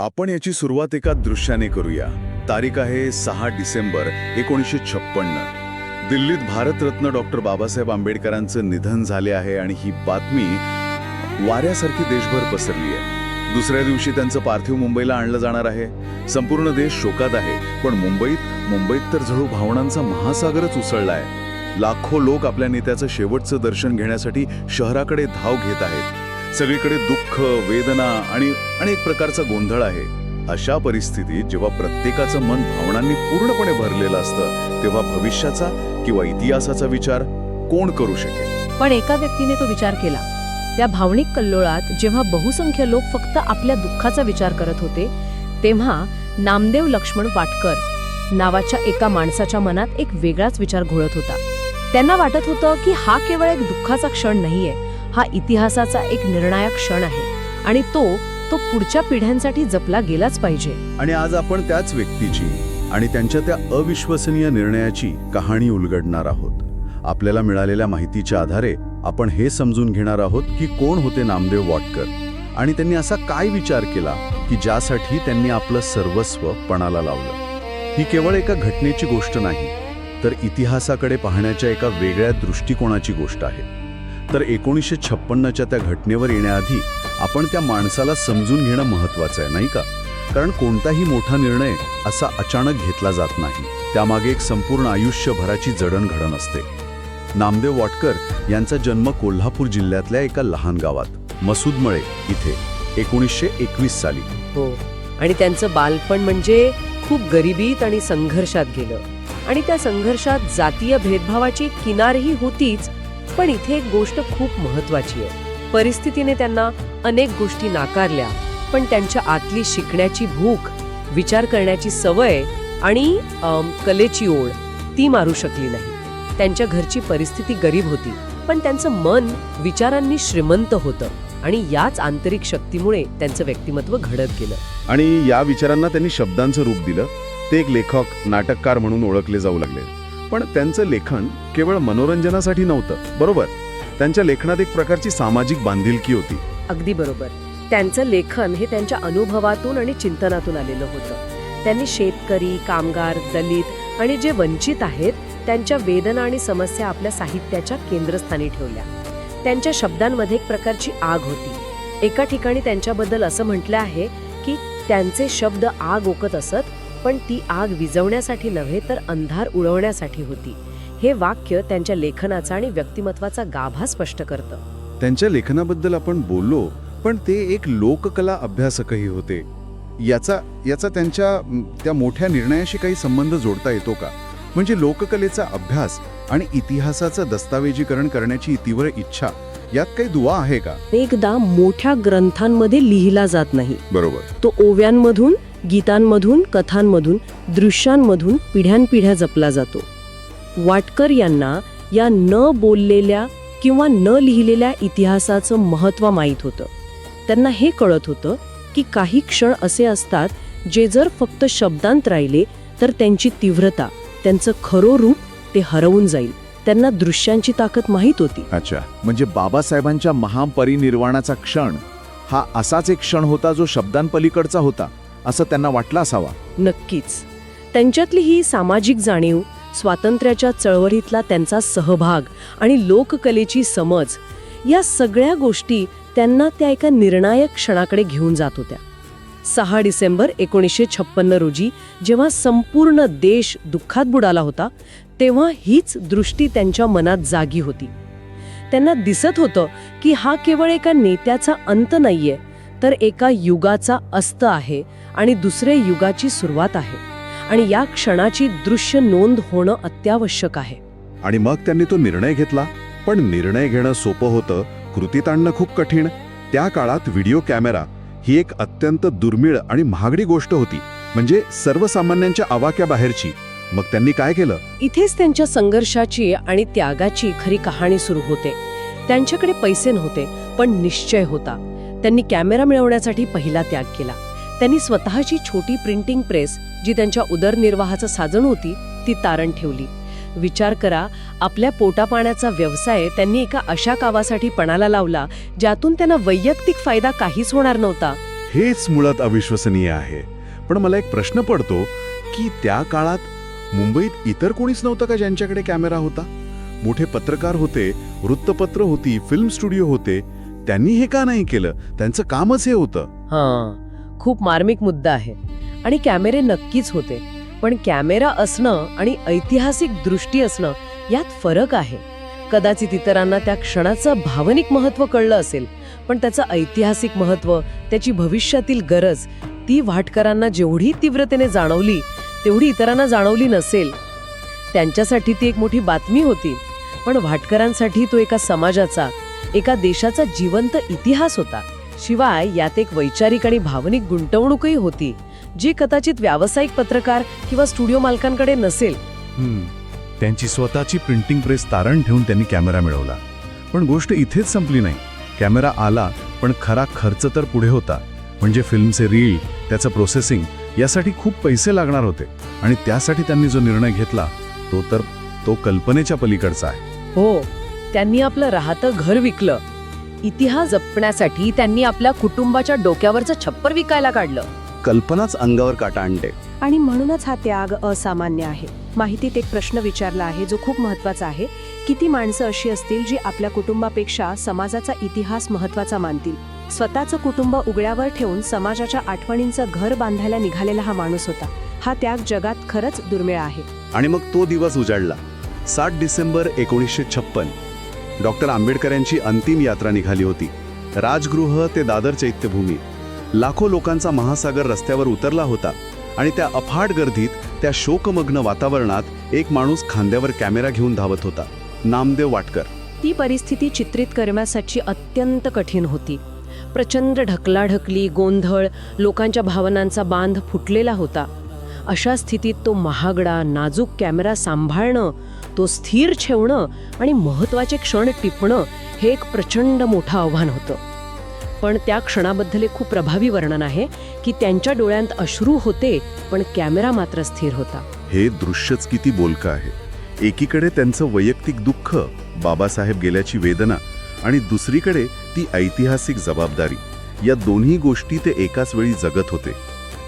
आपण याची सुरुवात एका दृश्याने करूया. तारीख आहे सहा डिसेंबर एकोणीसशे छप्पन्न. दिल्लीत भारतरत्न डॉक्टर बाबासाहेब आंबेडकरांचं निधन झाले आहे आणि ही बातमी वाऱ्यासारखी देशभर पसरली आहे. दुसऱ्या दिवशी त्यांचं पार्थिव मुंबईला आणलं जाणार आहे. संपूर्ण देश शोकात आहे पण मुंबईत मुंबईत तर जणू भावनांचा महासागरच उसळला आहे लाखो लोक आपल्या नेत्याचं शेवटचं दर्शन घेण्यासाठी शहराकडे धाव घेत आहेत. सगळीकडे दुःख वेदना आणि अनेक प्रकारचा गोंधळ आहे. अशा परिस्थितीत जेव्हा प्रत्येकाचं मन भावनांनी पूर्णपणे भरलेलं असतं तेव्हा भविष्याचा किंवा इतिहासाचा विचार कोण करू शकेल? पण एका व्यक्तीने तो विचार केला. त्या भावनिक कल्लोळात जेव्हा बहुसंख्य लोक फक्त आपल्या दुःखाचा विचार करत होते तेव्हा नामदेव लक्ष्मण वाटकर नावाच्या एका माणसाच्या मनात एक वेगळाच विचार घोळत होता. त्यांना वाटत होतं की हा केवळ एक दुःखाचा क्षण नाहीये. हा इतिहासाचा एक निर्णायक क्षण आहे आणि तो तो पुढच्या पिढ्यांसाठी जपला गेलाच पाहिजे. आणि आज आपण त्याच व्यक्तीची आणि त्यांच्या त्या अविश्वसनीय निर्णयाची कहाणी उलगडणार आहोत. आपल्याला मिळालेल्या माहितीच्या आधारे आपण हे समजून घेणार आहोत की कोण होते नामदेव वॉटकर आणि त्यांनी असा काय विचार केला की ज्यासाठी त्यांनी आपलं सर्वस्व पणाला लावलं. ही केवळ एका घटनेची गोष्ट नाही तर इतिहासाकडे पाहण्याच्या एका वेगळ्या दृष्टिकोनाची गोष्ट आहे. तर एकोणीसशे छप्पन्नच्या त्या घटनेवर येण्याआधी आपण त्या माणसाला समजून घेणं महत्वाचं आहे नाही का? कारण कोणताही मोठा निर्णय असा अचानक घेतला जात नाही. त्यामागे एक संपूर्ण आयुष्यभराची जडणघडण असते. नामदेव वाटकर यांचा जन्म कोल्हापूर जिल्ह्यातल्या एका लहान गावात मसूदमळे इथे एकोणीसशे एकवीस साली. हो. आणि त्यांचं बालपण म्हणजे खूप गरिबीत आणि संघर्षात गेलं. आणि त्या संघर्षात जातीय भेदभावाची किनारही होतीच पण इथे एक गोष्ट खूप महत्वाची आहे. परिस्थितीने त्यांना अनेक गोष्टी नाकारल्या पण त्यांच्या आतली शिकण्याची भूक विचार करण्याची सवय आणि कलेची ओढ ती मारू शकली नाही. त्यांच्या घरची परिस्थिती गरीब होती पण त्यांचं मन विचारांनी श्रीमंत होतं आणि याच आंतरिक शक्तीमुळे त्यांचं व्यक्तिमत्व घडत गेलं. आणि या विचारांना त्यांनी शब्दांचं रूप दिलं. ते एक लेखक नाटककार म्हणून ओळखले जाऊ लागले. पण त्यांचं लेखन केवळ मनोरंजनासाठी नव्हतं बरोबर? त्यांच्या लेखनात एक प्रकारची सामाजिक बांधिलकी होती. अगदी बरोबर. त्यांचं लेखन हे त्यांच्या अनुभवातून आणि चिंतनातून आलेलं होतं. त्यांनी शेतकरी कामगार दलित आणि जे वंचित आहेत त्यांच्या वेदना आणि समस्या आपल्या साहित्याच्या केंद्रस्थानी ठेवल्या. त्यांच्या शब्दांमध्ये एक प्रकारची आग होती. एका ठिकाणी त्यांच्याबद्दल असं म्हटलं आहे की त्यांचे शब्द आग ओकत असत पण ती आग विझवण्यासाठी नव्हे तर अंधार उडवण्यासाठी होती. हे वाक्य त्यांच्या लेखनाचा आणि व्यक्तिमत्वाचा गाभा स्पष्ट करतं. त्यांच्या लेखनाबद्दल आपण बोललो पण ते एक लोककला अभ्यासकही होते. याचा याचा त्यांच्या त्या मोठ्या निर्णयाशी काही संबंध जोडता येतो का? म्हणजे लोककलेचा अभ्यास आणि इतिहासाचं दस्तावेजीकरण करण्याची तीव्र इच्छा यात काही दुवा आहे का? एकदा मोठ्या ग्रंथांमध्ये लिहिला जात नाही. बरोबर. तो ओव्यांमधून गीतांमधून कथांमधून दृश्यांमधून पिढ्यानपिढ्या जपला जातो. वाटकर यांना या न बोललेल्या किंवा न लिहिलेल्या इतिहासाचं महत्त्व माहीत होतं. त्यांना हे कळत होतं की काही क्षण असे असतात जे जर फक्त शब्दांत राहिले तर त्यांची तीव्रता त्यांचं खरो रूप ते हरवून जाईल. त्यांना दृश्यांची ताकद माहीत होती. अच्छा. म्हणजे बाबासाहेबांच्या महापरिनिर्वाणाचा क्षण हा असाच एक क्षण होता जो शब्दांपलीकडचा होता असं त्यांना वाटलं असावा? नक्कीच. त्यांच्यातली ही सामाजिक जाणीव स्वातंत्र्याच्या चळवळीतला त्यांचा सहभाग आणि लोककलेची समज या सगळ्या गोष्टी त्यांना त्या एका निर्णायक क्षणाकडे घेऊन जात होत्या. सहा डिसेंबर एकोणीसशे छप्पन्न रोजी जेव्हा संपूर्ण देश दुःखात बुडाला होता तेव्हा हीच दृष्टी त्यांच्या मनात जागी होती. त्यांना दिसत होतं की हा केवळ एका नेत्याचा अंत नाहीये तर एका युगाचा अस्त आहे आणि दुसरे युगाची सुरुवात आहे आणि या क्षणाची दृश्य नोंद होणं अत्यावश्यक आहे. आणि मग त्यांनी तो निर्णय घेतला. पण निर्णय घेणं सोपं होतं कृतीत आणणं खूप कठीण. त्या काळात व्हिडिओ कॅमेरा ही एक अत्यंत दुर्मिळ आणि महागडी गोष्ट होती. म्हणजे सर्वसामान्यांच्या आवाक्याबाहेरची. मग त्यांनी काय केलं? इथेच त्यांच्या संघर्षाची आणि त्यागाची खरी कहाणी सुरू होते. त्यांच्याकडे पैसे नव्हते पण निश्चय होता. त्यांनी कॅमेरा मिळवण्यासाठी पहिला त्याग केला. त्यांनी स्वतःची छोटी प्रिंटिंग प्रेस जी त्यांच्या उदरनिर्वाहाचं साधन होती ती तारण ठेवली. विचार करा आपल्या पोटापाण्याचा व्यवसाय त्यांनी एका अशा कावासाठी पणाला लावला ज्यातून त्यांना वैयक्तिक फायदा काहीच होणार नव्हता. हेच मुळात अविश्वसनीय आहे. पण मला एक प्रश्न पडतो की त्या काळात मुंबईत इतर कोणीच नव्हतं का ज्यांच्याकडे कॅमेरा होता? मोठे पत्रकार होते वृत्तपत्र होती फिल्म स्टुडिओ होते. त्यांनी हे का नाही केलं? त्यांचं कामच हे होतं. हां खूप मार्मिक मुद्दा आहे. आणि कॅमेरे नक्कीच होते. पण कॅमेरा असणं आणि ऐतिहासिक दृष्टी असणं यात फरक आहे. कदाचित इतरांना त्या क्षणाचं भावनिक महत्त्व कळलं असेल पण त्याचं ऐतिहासिक महत्त्व त्याची भविष्यातील गरज ती वाटकरांना जेवढी तीव्रतेने जाणवली तेवढी इतरांना जाणवली नसेल. त्यांच्यासाठी ती एक मोठी बातमी होती. पण भाटकरांसाठी तो एका समाजाचा एका देशाचा जिवंत इतिहास होता. शिवाय यात एक वैचारिक आणि भावनिक गुंतवणूकही होती जी कदाचित व्यावसायिक पत्रकार किंवा स्टुडिओ मालकांकडे नसेल. त्यांची स्वतःची प्रिंटिंग प्रेस तारण ठेवून त्यांनी कॅमेरा मिळवला. पण गोष्ट इथेच संपली नाही. कॅमेरा आला पण खरा खर्च तर पुढे होता. म्हणजे फिल्मचे रील त्याचं प्रोसेसिंग यासाठी खूप पैसे लागणार होते आणि त्यासाठी त्यांनी जो निर्णय घेतला तो तर तो कल्पनेच्या पलीकडचा आहे. हो त्यांनी आपलं राहतं घर विकलं. इतिहास जपण्यासाठी त्यांनी आपल्या कुटुंबाच्या डोक्यावरचं छप्पर विकायला काढलं. कल्पनाच अंगावर काटा आणते. आणि म्हणूनच हा त्याग असामान्य आहे. माहितीत एक प्रश्न विचारला आहे जो खूप महत्त्वाचा आहे. किती माणसं अशी असतील जी आपल्या कुटुंबापेक्षा समाजाचा इतिहास महत्त्वाचा मानतील? स्वतःचं कुटुंब उघड्यावर ठेवून समाजाच्या आठवणींचं घर बांधायला निघालेला हा माणूस होता. हा त्याग जगात खरंच दुर्मिळ आहे. आणि मग तो दिवस उजाडला. सात डिसेंबर एकोणीसशे छप्पन. डॉक्टर आंबेडकर यांची अंतिम यात्रा निघाली होती. राजगृह ते दादर चैत्यभूमी. लाखो लोकांचा महासागर रस्त्यावर उतरला होता आणि त्या अफाट गर्दीत त्या शोकमग्न वातावरणात एक माणूस खांद्यावर कॅमेरा घेऊन धावत होता. नामदेव वाटकर. ती परिस्थिती चित्रित करण्यासाठी अत्यंत कठीण होती. प्रचंड ढकलाढकली गोंधळ लोकांच्या भावनांचा बांध फुटलेला होता. अशा स्थितीत तो महागडा नाजूक कॅमेरा सांभाळणं तो स्थिर ठेवणं आणि महत्त्वाचे क्षण टिपणं हे एक प्रचंड मोठं आव्हान होतं. पण त्या क्षणाबद्दल एक खूप प्रभावी वर्णन आहे की त्यांच्या डोळ्यांत अश्रू होते पण कॅमेरा मात्र स्थिर होता. हे दृश्यच किती बोलकं आहे. एकीकडे त्यांचं वैयक्तिक दुःख बाबासाहेब गेल्याची वेदना आणि दुसरीकडे ती ऐतिहासिक जबाबदारी. या दोन्ही गोष्टी ते एकाच वेळी जगत होते.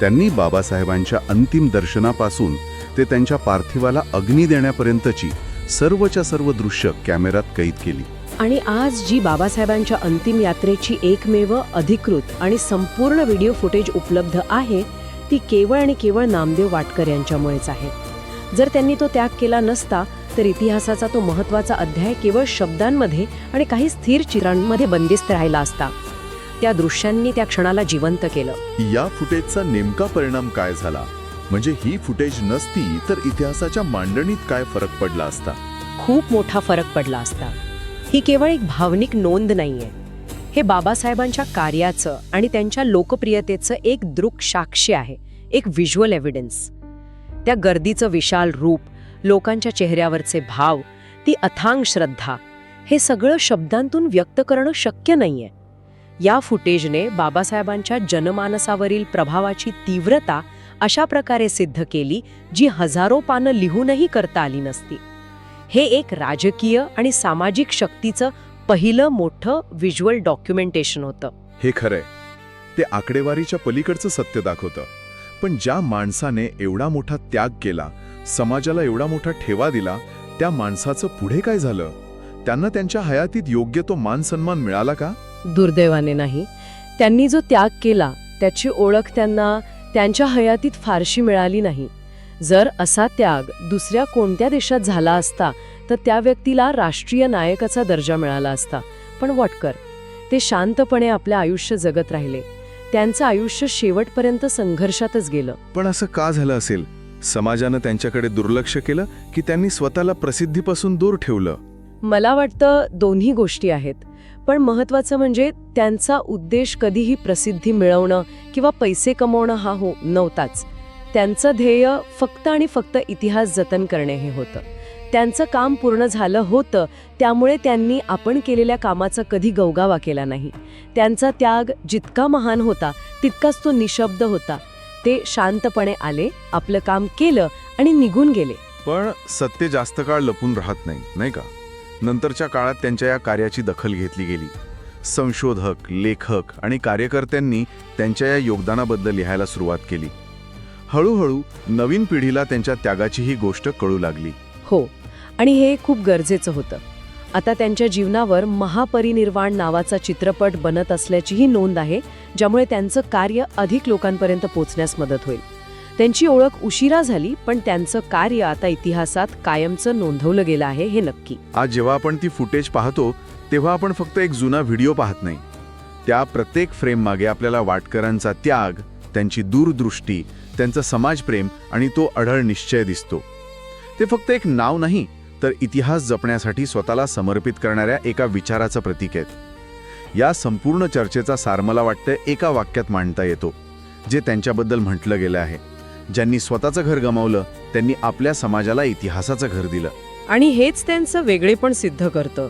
त्यांनी बाबासाहेबांच्या अंतिम दर्शनापासून ते त्यांच्या पार्थिवाला अग्नी देण्यापर्यंतची सर्वच्या सर्व दृश्य कॅमेऱ्यात कैद केली. आणि आज जी बाबासाहेबांच्या अंतिम यात्रेची एकमेव अधिकृत आणि संपूर्ण व्हिडिओ फुटेज उपलब्ध आहे ती केवळ आणि केवळ नामदेव वाटकर यांच्यामुळेच आहे. जर त्यांनी तो त्याग केला नसता तर इतिहासाचा तो महत्त्वाचा अध्याय केवळ शब्दांमध्ये आणि काही स्थिर चित्रांमध्ये बंदिस्त राहिला असता. त्या दृश्यांनी त्या क्षणाला जिवंत केलं. या फुटेजचा नेमका परिणाम काय झाला? म्हणजे ही फुटेज नसती तर इतिहासाच्या मांडणीत काय फरक पडला असता? खूप मोठा फरक पडला असता. ही केवळ एक भावनिक नोंद नाहीये. हे बाबासाहेबांच्या कार्याचं आणि त्यांच्या लोकप्रियतेचं एक दृक साक्षी आहे एक व्हिज्युअल एव्हिडन्स त्या गर्दीचं विशाल रूप लोकांच्या चेहऱ्यावरचे भाव ती अथांग श्रद्धा हे सगळं शब्दांतून व्यक्त करणं शक्य नाहीये. या फुटेजने बाबासाहेबांच्या जनमानसावरील प्रभावाची तीव्रता अशा प्रकारे सिद्ध केली जी हजारो पानं लिहूनही करता आली नसती. हे एक राजकीय आणि सामाजिक शक्तीचं पहिलं मोठं व्हिज्युअल डॉक्युमेंटेशन होतं. हे खरंय. ते आकडेवारीच्या पलीकडचं सत्य दाखवतं. पण ज्या माणसाने एवढा मोठा त्याग केला समाजाला एवढा मोठा ठेवा दिला त्या माणसाचं पुढे काय झालं? त्यांना त्यांच्या हयातीत योग्य तो मान सन्मान मिळाला का? दुर्दैवाने नाही. त्यांनी जो त्याग केला त्याची ओळख त्यांना त्यांच्या हयातीत फारशी मिळाली नाही. जर असा त्याग दुसऱ्या कोणत्या देशात झाला असता तर त्या व्यक्तीला राष्ट्रीय नायकाचा दर्जा मिळाला असता. पण वटकर ते शांतपणे आपलं आयुष्य जगत राहिले. त्यांचं आयुष्य शेवटपर्यंत संघर्षातच गेलं. पण असं का झालं असेल? समाजानं त्यांच्याकडे दुर्लक्ष केलं की त्यांनी स्वतःला प्रसिद्धीपासून दूर ठेवलं. मला वाटतं दोन्ही गोष्टी आहेत. पण महत्वाचं म्हणजे त्यांचा उद्देश कधीही प्रसिद्धी मिळवणं किंवा पैसे कमवणं हा हो नव्हताच. त्यांचं ध्येय फक्त आणि फक्त इतिहास जतन करणे हे होतं. त्यांचं काम पूर्ण झालं होतं त्यामुळे त्यांनी आपण केलेल्या कामाचा कधी गवगावा केला नाही. त्यांचा त्याग जितका महान होता तितकाच तो निशब्द होता. ते शांतपणे आले आपलं काम केलं आणि निघून गेले. पण सत्य जास्त काळ लपून राहत नाही नाही का? नंतरच्या काळात त्यांच्या या कार्याची दखल घेतली गेली. संशोधक लेखक आणि कार्यकर्त्यांनी त्यांच्या या योगदानाबद्दल लिहायला सुरुवात केली. हळूहळू नवीन पिढीला त्यांच्या त्यागाची ही गोष्ट कळू लागली. हो आणि हे खूप गरजेचं होतं. आता त्यांच्या जीवनावर महापरिनिर्वाण नावाचा चित्रपट बनत असल्याचीही नोंद आहे ज्यामुळे त्यांचं कार्य अधिक लोकांपर्यंत पोचण्यास मदत होईल. त्यांची ओळख उशिरा झाली पण त्यांचं कार्य आता इतिहासात कायमचं नोंदवलं गेलं आहे हे नक्की. आज जेव्हा आपण ती फुटेज पाहतो तेव्हा आपण फक्त एक जुना व्हिडिओ पाहत नाही. त्या प्रत्येक फ्रेम मागे आपल्याला वाटकरांचा त्याग त्यांची दूरदृष्टी त्यांचं समाजप्रेम आणि तो अढळ निश्चय दिसतो. ते फक्त एक नाव नाही तर इतिहास जपण्यासाठी स्वतःला समर्पित करणाऱ्या एका विचाराचं प्रतीक आहेत. या संपूर्ण चर्चेचा सार मला वाटतं एका वाक्यात मांडता येतो जे त्यांच्याबद्दल म्हटलं गेलं आहे. ज्यांनी स्वतःचं घर गमावलं त्यांनी आपल्या समाजाला इतिहासाचं घर दिलं. आणि हेच त्यांचं वेगळेपण सिद्ध करतं.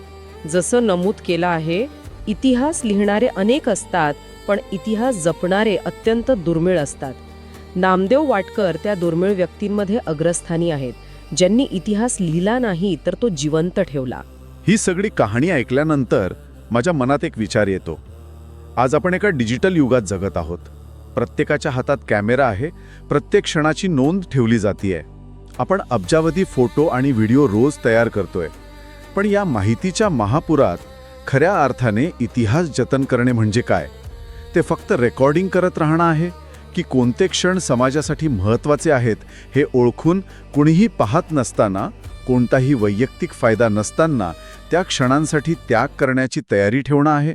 जसं नमूद केलं आहे इतिहास लिहिणारे अनेक असतात पण इतिहास जपणारे अत्यंत दुर्मिळ असतात. नामदेव वाटकर त्या दुर्मिळ व्यक्तींमध्ये अग्रस्थानी आहेत. ज्यांनी इतिहास लिहिला नाही तर तो जिवंत ठेवला. ही सगळी कहाणी ऐकल्यानंतर माझ्या मनात एक विचार येतो. आज आपण एका डिजिटल युगात जगत आहोत. प्रत्येकाच्या हातात कॅमेरा आहे प्रत्येक क्षणाची नोंद ठेवली जातीये. आपण अब्जावधी फोटो आणि व्हिडिओ रोज तयार करतोय. पण या माहितीच्या महापुरात खऱ्या अर्थाने इतिहास जतन करणे म्हणजे काय? ते फक्त रेकॉर्डिंग करत राहणं आहे? की कोणते क्षण समाजासाठी महत्त्वाचे आहेत हे ओळखून कुणीही पाहत नसताना कोणताही वैयक्तिक फायदा नसताना त्या क्षणांसाठी त्याग करण्याची तयारी ठेवणं आहे.